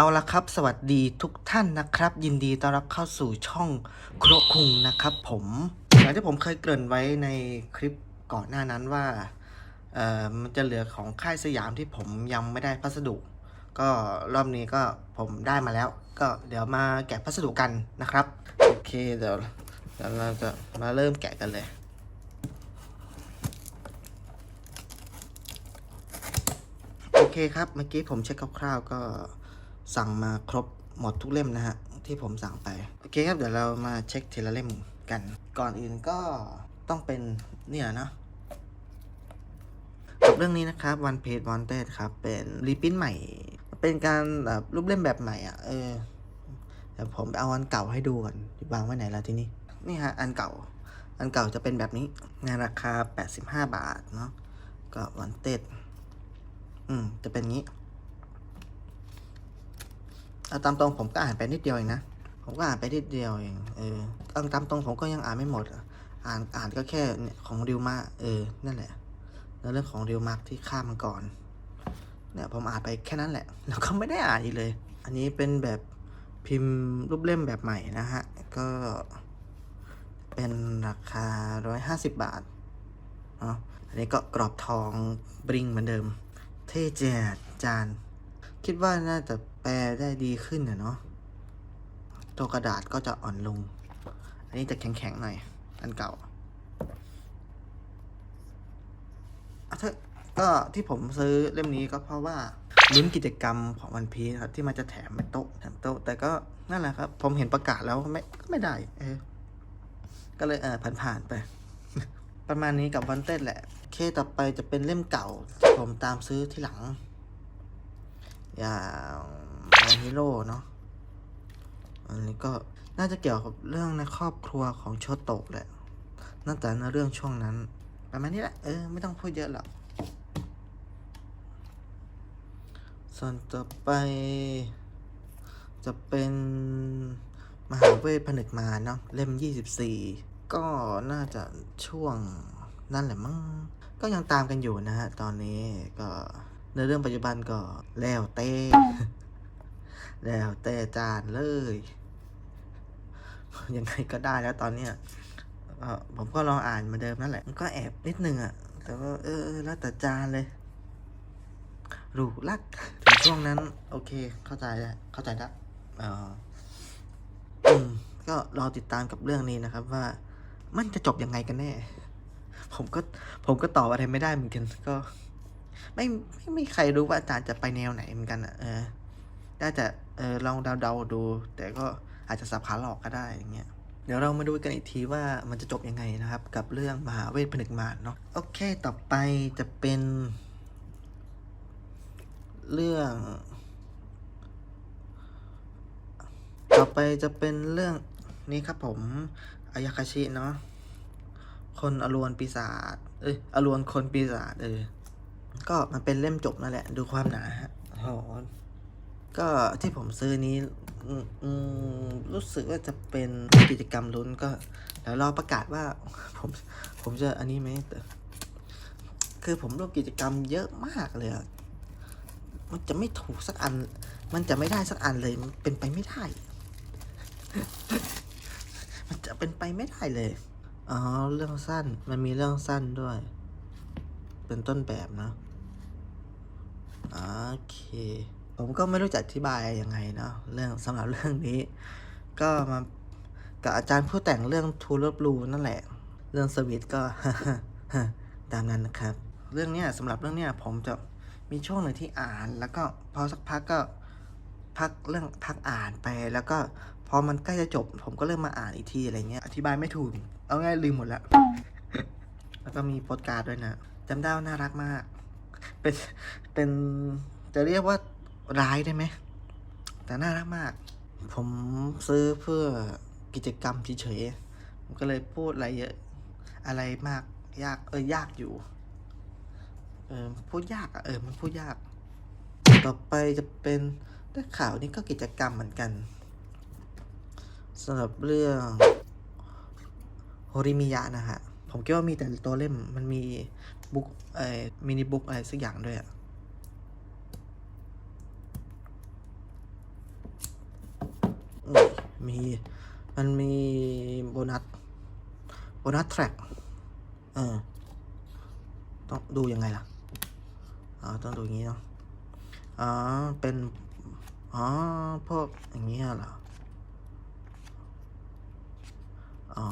เอาละครับ สวัสดีทุกท่านนะครับ ยินดีต้อนรับเข้าสู่ช่องครคุงนะครับ ผมอย่างที่ผมเคยเกริ่นไว้ในคลิปก่อนหน้านั้นว่าเอ่อมันจะเหลือของค่ายสยามที่ผมยังไม่ได้พัสดุ ก็รอบนี้ก็ผมได้มาแล้ว ก็เดี๋ยวมาแกะพัสดุกันนะครับ โอเคเดี๋ยวเดี๋ยวเราจะมาเริ่มแกะกันเลยโอเคครับ เมื่อกี้ผมเช็คคร่าวๆก็ สั่งมาครบหมดทุกเล่มนะฮะ ที่ผมสั่งไป โอเคครับ เดี๋ยวเรามาเช็คทีละเล่มกัน ก่อนอื่นก็ต้องเป็นเนี่ยนะกับเรื่องนี้นะครับ One Page Wanted ครับ เป็นรีพิ้นใหม่ เป็นการแบบรูปเล่มแบบใหม่อะ เออเดี๋ยวผมเอาอันเก่าให้ดูก่อนวางไว้ไหนแล้วทีนี้ นี่ฮะ อันเก่า อันเก่าจะเป็นแบบนี้ในราคา 85 บาทเนาะก็ Wanted อืม จะเป็นงี้ เอาตามตรงผมก็อ่านไปนิดเดียวเองนะ ผมก็อ่านไปนิดเดียวเอง เออเอาตามตรงผมก็ยังอ่านไม่หมด อ่านอ่านก็แค่ของริวมาเออ นั่นแหละแล้วเรื่องของริวมาที่ข้ามมาก่อนเนี่ยผมอ่านไปแค่นั้นแหละ แล้วก็ไม่ได้อ่านอีกเลย อันนี้เป็นแบบพิมพ์รูปเล่มแบบใหม่นะฮะ ก็เป็นราคา 150 บาทเนาะอันนี้ก็กรอบทองบริงเหมือนเดิม เท่แจดจาน คิดว่าน่าจะแปลได้ดีขึ้นนะเนาะตัวกระดาษก็จะอ่อนลง อันนี้จะแข็งๆหน่อย อันเก่าถ้าก็ที่ผมซื้อเล่มนี้ก็เพราะว่าลุ้นกิจกรรมของวันพีครับที่มันจะแถมเป็นโต๊ะแถมโต๊ะแต่ก็นั่นแหละครับ ผมเห็นประกาศแล้วไม่ก็ไม่ได้เออก็เลยเออผ่านๆไป ประมาณนี้กับวันเต้นแหละ เคต่อไปจะเป็นเล่มเก่าผมตามซื้อที่หลัง อย่างมาฮิโร่เนาะอันนี้ก็น่าจะเกี่ยวกับเรื่องในครอบครัวของโชโตะแหละน่าจะในเรื่องช่วงนั้นประมาณนี้แหละเออไม่ต้องพูดเยอะหรอกส่วนต่อไป จะเป็นมหาเวทผนึกมาเนาะเล่ม 24 ก็น่าจะช่วงนั่นแหละมั้งก็ยังตามกันอยู่นะฮะ ตอนนี้ก็ ในเรื่องปัจจุบันก็แล้วเต้แล้วแต่จานเลย ยังไงก็ได้แล้วตอนเนี้ยอผมก็ลองอ่านเหมาเดิมนั่นแหละ มันก็แอบนิดนึงอะ่ะ แต่ว่าเออ แล้วแต่จานเลยรูลักถึงช่วงนั้น โอเค เข้าใจแล้วเข้าใจแล้วเอออืมก็รอติดตามกับเรื่องนี้นะครับ ว่ามันจะจบยังไงกันแน่ ผมก็ผมก็ตอบอะไรไม่ได้เหมือนกันก็ ไม่ไม่ไม่มีใครรู้ว่าอาจารย์จะไปแนวไหนเหมือนกันอะเออได้แต่เออลองเดาๆดู แต่ก็อาจจะสับขาหลอกก็ได้อย่างเงี้ยเดี๋ยวเรามาดูกันอีกทีว่ามันจะจบยังไงนะครับ กับเรื่องมหาเวทผนึกมารเนาะโอเคต่อไปจะเป็น เรื่อง ต่อไปจะเป็นเรื่องนี้ครับผมอายาคาชิเนาะคนอรวนปีศาจเอ้ยอรวนคนปีศาจเออ ก็มันเป็นเล่มจบนั่นแหละ ดูความหนาฮะโอ้โหก็ที่ผมซื้อนี้อืมอืมรู้สึกว่าจะเป็นกิจกรรมลุ้นก็เดี๋ยวรอประกาศว่าผมผมจะอันนี้ไหมแต่คือผมร่วมกิจกรรมเยอะมากเลยอะมันจะไม่ถูกสักอัน มันจะไม่ได้สักอันเลยมันเป็นไปไม่ได้ มันจะเป็นไปไม่ได้เลยอ๋อเรื่องสั้นมันมีเรื่องสั้นด้วย เป็นต้นแบบนะ โอเค ผมก็ไม่รู้จะอธิบายยังไงเนาะเรื่องสำหรับเรื่องนี้ ก็มากับอาจารย์ผู้แต่งเรื่องทูลบลูนั่นแหละ เรื่องสวิตก็ตามนั้นนะครับ เรื่องเนี้ยสำหรับเรื่องเนี้ยผมจะมีช่วงหนึ่งที่อ่าน แล้วก็พอสักพักก็พักเรื่องพักอ่านไปแล้วก็พอมันใกล้จะจบ ผมก็เริ่มมาอ่านอีกทีอะไรเงี้ยอธิบายไม่ถูก เอาง่ายลืมหมดแล้ว แล้วก็มีโปสการ์ดด้วยนะจำได้ว่าน่ารักมาก เป็นเป็นจะเรียกว่าร้ายได้ไหม แต่น่ารักมาก ผมซื้อเพื่อกิจกรรมเฉยๆผมก็เลยพูดอะไรเยอะ อะไรมากยากเออยากอยู่ เออพูดยากอะเออมันพูดยาก ต่อไปจะเป็นได้ข่าวนี่ก็กิจกรรมเหมือนกันสำหรับเรื่องโฮริมิยะนะฮะ ผมคิดว่ามีแต่ตัวเล่มมันมีบุ๊กเอ่อมินิบุ๊กอะไรสักอย่างด้วยอะมี มันมีโบนัส โบนัสแทร็ก เออ ต้องดูยังไงล่ะ อ๋อ ต้องดูอย่างนี้เนาะ อ๋อ เป็น อ๋อ พวกอย่างเงี้ยเหรอ อ๋ออ๋อ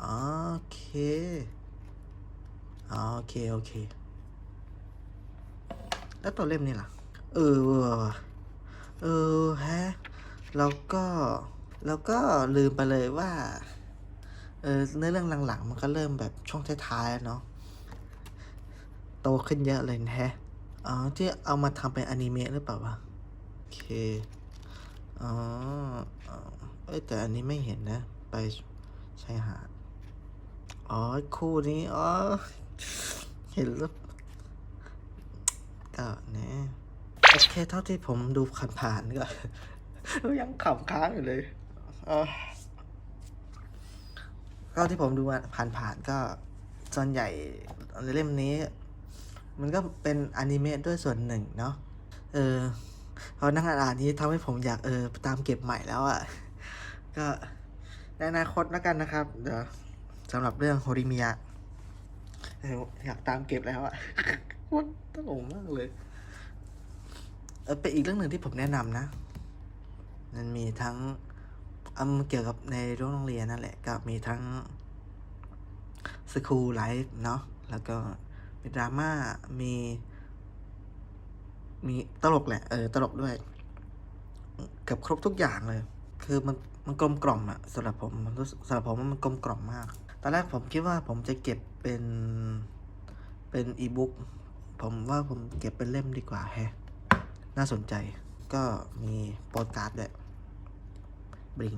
โอเคโอเค โอเค แล้วตัวเล่มนี่ล่ะ เออ เออแฮะแล้วก็แล้วก็ลืมไปเลยว่า เออเนื้อเรื่องหลังๆ มันก็เริ่มแบบช่วงท้ายๆเนาะ โตขึ้นเยอะเลยแฮะ อ๋อ ที่เอามาทำเป็นอนิเมะหรือเปล่าวะ โอเค อ๋อ เอ้แต่อันนี้ไม่เห็นนะ ไปชายหาด อ๋อ คู่นี้ อ๋อ เห็นแล้วก็นะโอเค เท่าที่ผมดูผ่านๆก็ยังขำค้างอยู่เลยเออก็ที่ผมดูผ่านๆก็ส่วนใหญ่ในเล่มนี้ มันก็เป็นอนิเมะด้วยส่วนหนึ่งเนาะเออพอนั่งอ่านนี้ทำให้ผมอยากเออตามเก็บใหม่แล้วอะ่ะ ก็ในอนาคตแล้วกันนะครับ เดี๋ยว สำหรับเรื่องโฮริมิยะอยากตามเก็บแล้วอะ่ะมันตลกมากเลยเออเป็นอีกเรื่องหนึ่งที่ผมแนะนำนะ มันมีทั้งอืมเกี่ยวกับในโรงเรียนนั่นแหละ ก็มีทั้งสคูลไลฟ์เนาะ แล้วก็มีดราม่า มี มีตลกแหละ เออ ตลกด้วยเกับครบทุกอย่างเลย คือมันมันกลมกล่อมอะสำหรับผม มันรู้สำหรับผมมันกลมกล่อมมาก ตอนแรกผมคิดว่าผมจะเก็บเป็นเป็นอีบุ๊กผมว่าผมเก็บเป็นเล่มดีกว่าแฮะ น่าสนใจ ก็มีโปรดการ์ดด้วยบริง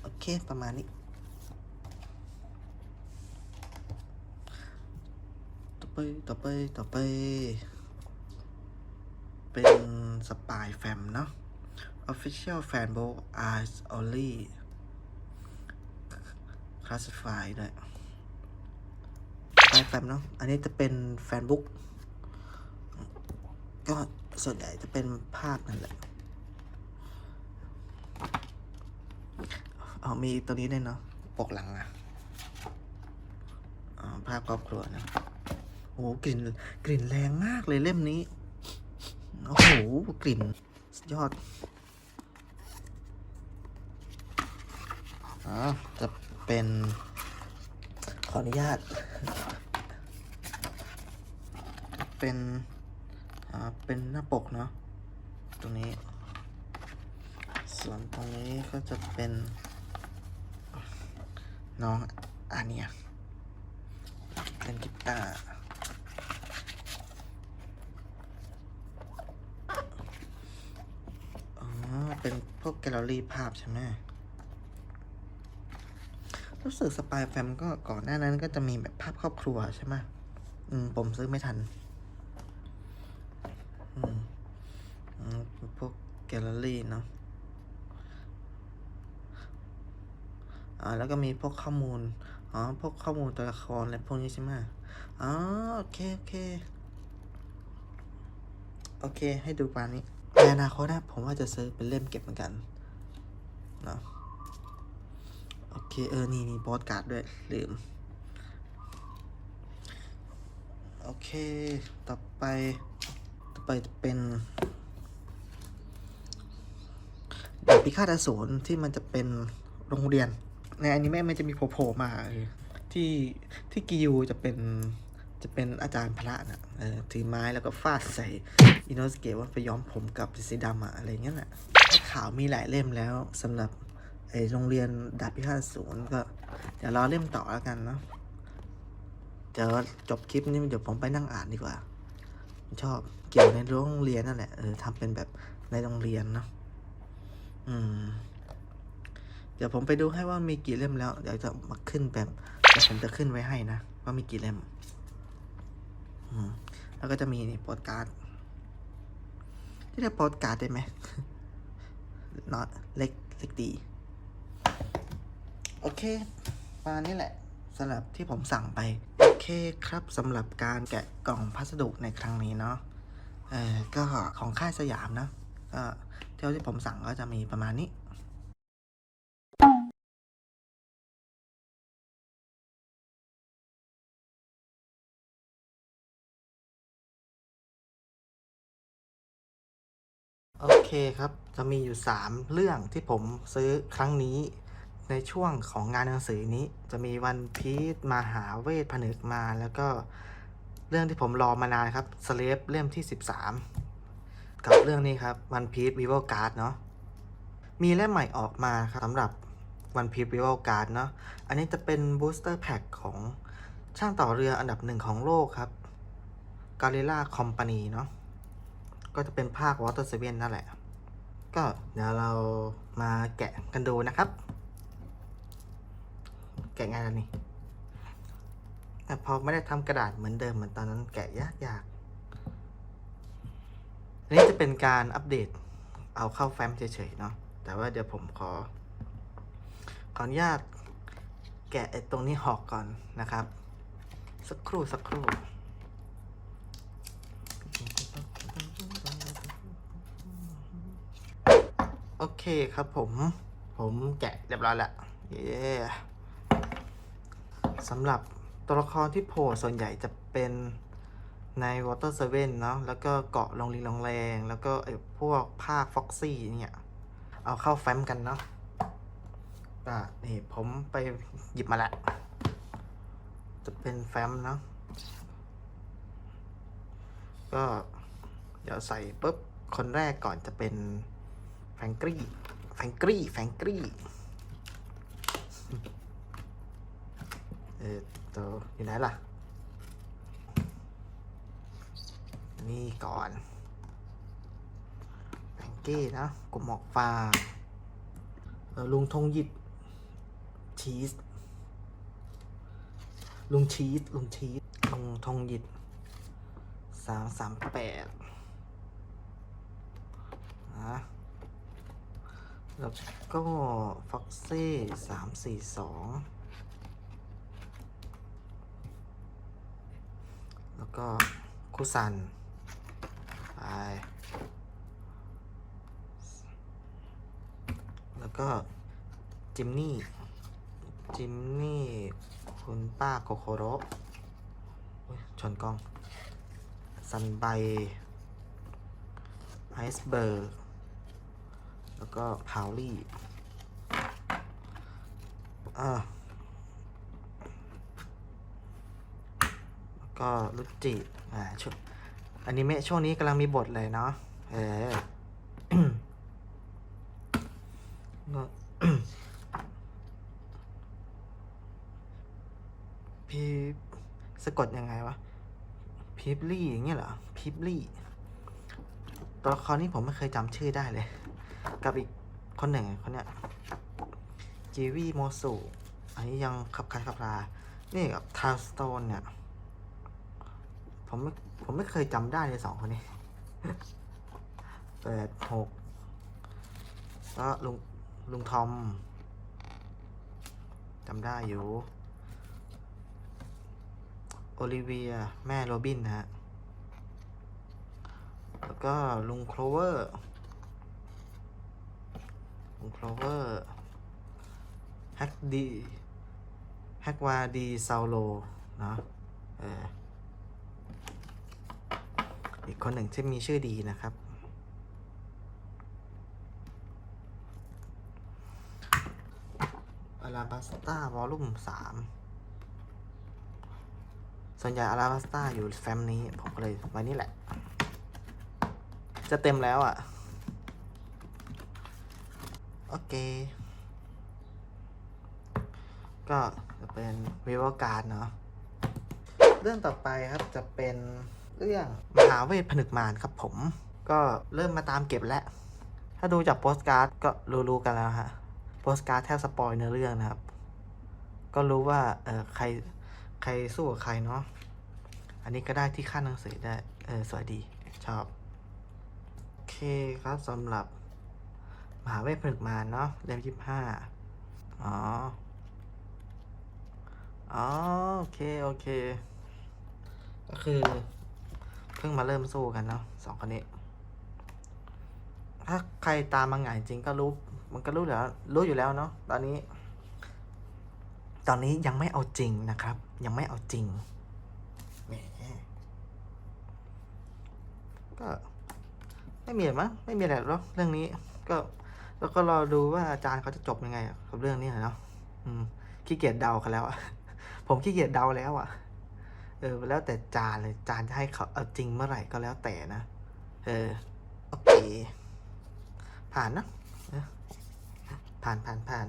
โอเค ประมาณนี้ ต่อไป ต่อไป ต่อไป เป็นสปายแฟมเนาะ Official Fan Book Eyes Only Classified ด้วยสปแฟมเนาะ อันนี้จะเป็นแฟนบุ๊ก ก็ส่วนใหญ่จะเป็นภาพนั่นแหละเอามีตัวนี้ด้วยเนาะ ปกหลังอะภาพครอบครัวนะ โอ้โหกลิ่น กลิ่นแรงมากเลยเล่มนี้ โอ้โห กลิ่นสุดยอดอ๋อจะ เป็น ขออนุญาต เป็นอ่าเป็นหน้าปกเนาะตรงนี้ ส่วนตรงนี้ก็จะเป็นน้องอาเนียเล่นกีตาร์อ๋อเป็นพวกแกลเลอรี่ภาพใช่ไหม รู้สึกสปายแฟมก็ก่อนหน้านั้นก็จะมีแบบภาพครอบครัวใช่ไหมอืม ผมซื้อไม่ทันอืมอืมพวกแกลเลอรี่เนาะอ่าแล้วก็มีพวกข้อมูล อ๋อ พวกข้อมูลตัวละครอะไรพวกนี้ใช่ไหมอ๋อ โอเค โอเค โอเค ให้ดูปานนี้ในอนาคตนะผมว่าจะซื้อเป็นเล่มเก็บเหมือนกัน เนาะ โอเค เออ นี่มีบอสการ์ดด้วย ลืม โอเค ต่อไป ต่อไปจะเป็นดาบพิฆาตอสูรที่มันจะเป็นโรงเรียน ในอนิเมะมันจะมีโผล่ๆมาเออที่ที่กิยูจะเป็นจะเป็นอาจารย์พระน่ะเออถือไม้แล้วก็ฟาดใส่อินโนสเกะว่าไปย้อมผมกับสีดำอะอะไรเงี้ยน่ะข่าวมีหลายเล่มแล้วสำหรับ ไอโรงเรียนดาบพิฆาตอสูรก็ เดี๋ยวรอเล่มต่อแล้วกันเนาะเดี๋ยวจบคลิปนี้เดี๋ยวผมไปนั่งอ่านดีกว่าชอบเกี่ยวในโรงเรียนนั่นแหละเออทำเป็นแบบในโรงเรียนเนาะอืม เดี๋ยวผมไปดูให้ว่ามีกี่เล่มแล้ว เดี๋ยวจะมาขึ้นแบบเดี๋ยวผมจะขึ้นไว้ให้นะว่ามีกี่เล่ม อืม แล้วก็จะมีนี่โปสการ์ดที่เรียกโปสการ์ดได้ไหมน็อตเล็กเล็กดี โอเคประมานี้แหละสำหรับที่ผมสั่งไป โอเคครับสำหรับการแกะกล่องพัสดุในครั้งนี้เนาะเออก็ของค่ายสยามนะก็เท่าที่ผมสั่งก็จะมีประมาณนี้โอเคครับ จะมีอยู่ 3 เรื่องที่ผมซื้อครั้งนี้ ในช่วงของงานหนังสือนี้จะมีวันพีชมหาเวทผนึกมาแล้วก็เรื่องที่ผมรอมานานครับสเลฟเล่มที่ 13 กับเรื่องนี้ครับวันพีชวิวการ์ดเนาะมีเล่มใหม่ออกมาครับสำหรับวันพีชวิวการ์ดเนาะอันนี้จะเป็นบูสเตอร์แพ็คของช่างต่อเรืออันดับหนึ่งของโลกครับกา r ิล่าคอมพานีเนาะก็จะเป็นภาควอเตอร์เซเว่นนั่นแหละ ก็เดี๋ยวเรามาแกะกันดูนะครับ แกะง่ายแล้วนี่แต่พอไม่ได้ทำกระดาษเหมือนเดิมเหมือนตอนนั้นแกะยากยากอันนี้จะเป็นการอัปเดตเอาเข้าแฟ้มเฉยๆเนาะแต่ว่าเดี๋ยวผมขอ ขออนุญาตแกะตรงนี้หอกก่อนนะครับ สักครู่สักครู่โอเคครับผม ผมแกะเรียบร้อยแล้ว เย้ สำหรับตัวละครที่โผล่ส่วนใหญ่จะเป็นใน Water Seven เนาะแล้วก็เกาะลงลิงลงแรง แล้วก็ไอ้พวกภาค Foxy เนี่ย เอาเข้าแฟ้มกันเนาะอะนี่ผมไปหยิบมาแล้ว จะเป็นแฟ้มเนาะก็เดี๋ยวใส่ปุ๊บ คนแรกก่อนจะเป็นแฟงกี้แฟงกี้แฟงกี้ ออตัวอยู่ไหนล่ะ นี่ก่อนแฟรงกี้นะกลุ่มหมอกฟางเออลุงทงหยิดชีสลุงชีสลุงชีสลุงทงหยิดสามสามแปดนะแล้วก็ฟ็อกซี่สามสี่สองแล้ว ก็คุซันไปแล้วก็จิมนี่ จิมนี่ คุณป้าโคโคโรโอ้ยชนกล้อง ซันไบไอซ์เบิร์กแล้วก็พาวลี่อ่าแล้ว ก็ลุจิอ่าช่วงอนิเมะช่วงนี้กำลังมีบทเลยเนาะเออก็พีสะกดยังไงวะพีบลี่อย่างเงี้ยเหรอพีบลี่ตัวละครนี้ผมไม่เคยจำชื่อได้เลย กับอีกคนหนึ่งคนเนี้ยจีวีโมสุอันนี้ยังขับคายขับลานี่กับทาวสโตนเนี่ย ผมไม่ผมไม่เคยจำได้เลยสองคนนี้แปดหกก็ลุงลุงทอมจำได้อยู่ โอลิเวีย แม่โรบินนะฮะ แล้วก็ลุงโคลเวอร์ ลุงโคลเวอร์แฮกดีแฮกวาดีซาโล เนาะเออ อีกคนหนึ่งที่มีชื่อดีนะครับ อาราบัสตาวอลลุ่มสามส่วนใหญ่อาราบัสตาอยู่แฟ้มนี้ ผมก็เลยไว้นี่แหละ จะเต็มแล้วอะ โอเค ก็จะเป็นวิวการเนาะ เรื่องต่อไปครับจะเป็น เรื่อง มหาเวทผนึกมารครับผม ก็เริ่มมาตามเก็บแล้ว ถ้าดูจากโปสการ์ดก็รู้ๆกันแล้วฮะโปสการ์ดแทบสปอยเนื้อเรื่องนะครับ ก็รู้ว่าเออใครใครสู้กับใครเนาะอันนี้ก็ได้ที่ขั้นหนังสือได้เออสวยดีชอบโอเคครับสำหรับ มหาเวทผนึกมารเนาะเล่มยี่ห้าอ๋ออ๋อโอเค โอเค ก็คือ เพิ่งมาเริ่มสู้กันเนาะสองคนนี้ ถ้าใครตามมังงะจริงก็รู้ มันก็รู้แล้วรู้อยู่แล้วเนาะตอนนี้ ตอนนี้ยังไม่เอาจริงนะครับ ยังไม่เอาจริงแหมก็ไม่มีมั้งไม่มีอะไรหรอกเรื่องนี้ ก็แล้วก็รอดูว่าอาจารย์เขาจะจบยังไงกับเรื่องนี้เนาะอืมขี้เกียจเดากันแล้วอะผมขี้เกียจเดาแล้วอะ เออ แล้วแต่จานเลยจานจะให้เขาเอาจริงเมื่อไหร่ก็แล้วแต่นะ เออ โอเค ผ่านนะผ่านผ่านผ่าน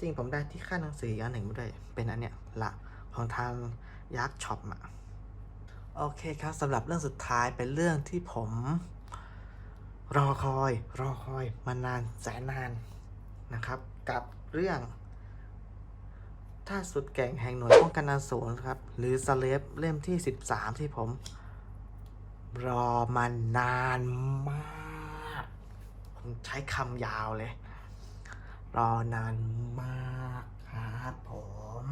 จริงผมได้ที่ค่าหนังสืออันหนึ่งมาด้วยเป็นอันเนี้ยละของทางยักษ์ช็อปอะโอเคครับสำหรับเรื่องสุดท้ายเป็นเรื่องที่ผม รอคอย รอคอยมานานแสนนานนะครับ กับเรื่อง ถ้าสุดแก่งแห่งหน่วยป้องกันอสูรครับ หรือสเลฟเล่มที่ 13 ที่ผม รอมานานมากผมใช้คำยาวเลย รอนานมากครับผม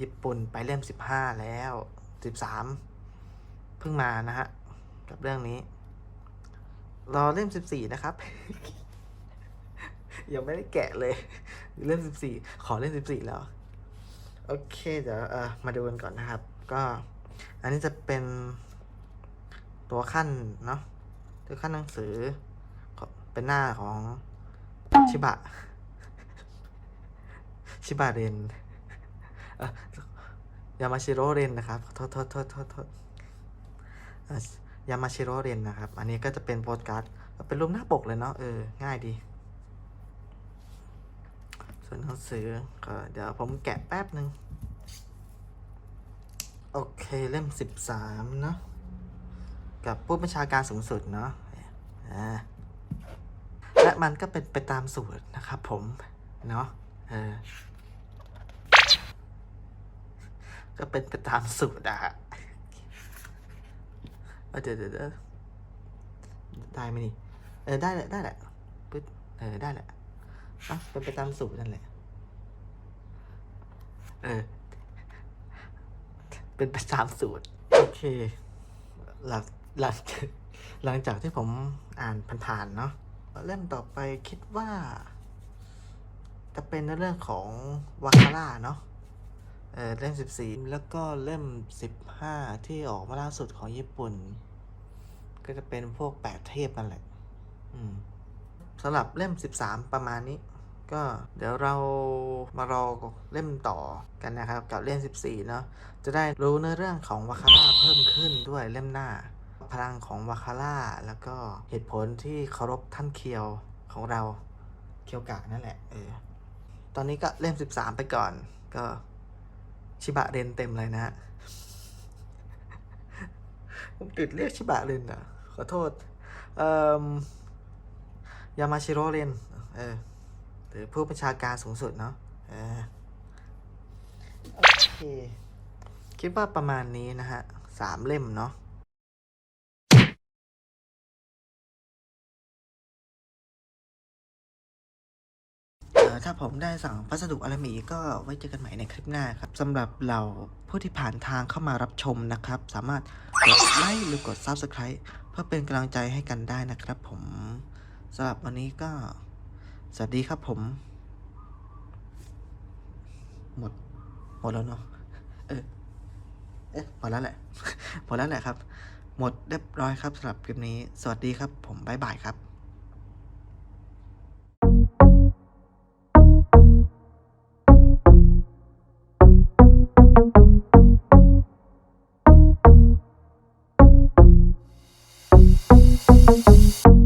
ญี่ปุ่นไปเล่ม 15 แล้ว 13 เพิ่งมานะฮะ กับเรื่องนี้ รอเล่ม 14 นะครับ ยังไม่ได้แกะเลย เล่ม14ขอเล่ม14แล้ว โอเคเดี๋ยวเออมาดูกันก่อนนะครับ ก็ อันนี้จะเป็นตัวขั้นเนาะตัวขั้นหนังสือ เป็นหน้าของชิบะ ชิบะเรนยามาชิโร่เรนนะครับโทษโทษโทษโทษโทษเอ่อยามาชิโร่เรนนะครับ อันนี้ก็จะเป็นโปสการ์ดเป็นรูปหน้าปกเลยเนาะเออ ง่ายดี ส่วนหนังสือก็เดี๋ยวผมแกะแป๊บหนึ่งโอเคเล่มสิบสามเนาะกับผู้บัญชาการสูงสุดเนาะอ่าและมันก็เป็นไปตามสูตรนะครับผม เนาะเออก็เป็นไปตามสูตรอะเออเดี๋ยวเดี๋ยวเดี๋ยวได้ไหมนี่ เออได้แหละได้แหละปึ๊ดเออได้แหละ อะเป็นไปตามสูตรนั่นแหละเออเป็นไปตามสูตร โอเค หลังหลังหลังจากที่ผมอ่านผ่านๆเนาะเล่มต่อไปคิดว่า จะเป็นในเรื่องของวาคาร่าเนาะเออเล่มสิบสี่แล้วก็เล่มสิบห้าที่ออกมาล่าสุดของญี่ปุ่น ก็จะเป็นพวกแปดเทพนั่นแหละ อืม สำหรับเล่มสิบสามประมาณนี้ ก็เดี๋ยวเรามารอเล่มต่อกันนะครับ กับเล่ม 14 เนาะจะได้รู้ในเรื่องของวาคาร่าเพิ่มขึ้นด้วยเล่มหน้า พลังของวาคาร่าแล้วก็เหตุผลที่เคารพท่านเคียวของเราเคียวกะนั่นแหละเออตอนนี้ก็เล่ม 13 ไปก่อน ก็ชิบะเรนเต็มเลยนะฮะผมติดเรียกชิบะเรนอะขอโทษ เอ่อ ยามาชิโร่เรนเออหรือผู้บัญชาการสูงสุดเนาะเออโอเค คิดว่าประมาณนี้นะฮะสามเล่มเนาะเอ่อถ้าผมได้สั่งพัสดุอะไรมาอีกก็ไว้เจอกันใหม่ในคลิปหน้าครับสำหรับเราผู้ที่ผ่านทางเข้ามารับชมนะครับ สามารถกดไลค์หรือกด Subscribe เพื่อเป็นกำลังใจให้กันได้นะครับผม สำหรับวันนี้ก็ สวัสดีครับผม หมด หมดแล้วเนาะเออเอ๊ะหมดแล้วแหละ หมดแล้วแหละครับ หมดเรียบร้อยครับสำหรับคลิปนี้ สวัสดีครับ ผมบ๊ายบายครับ Thank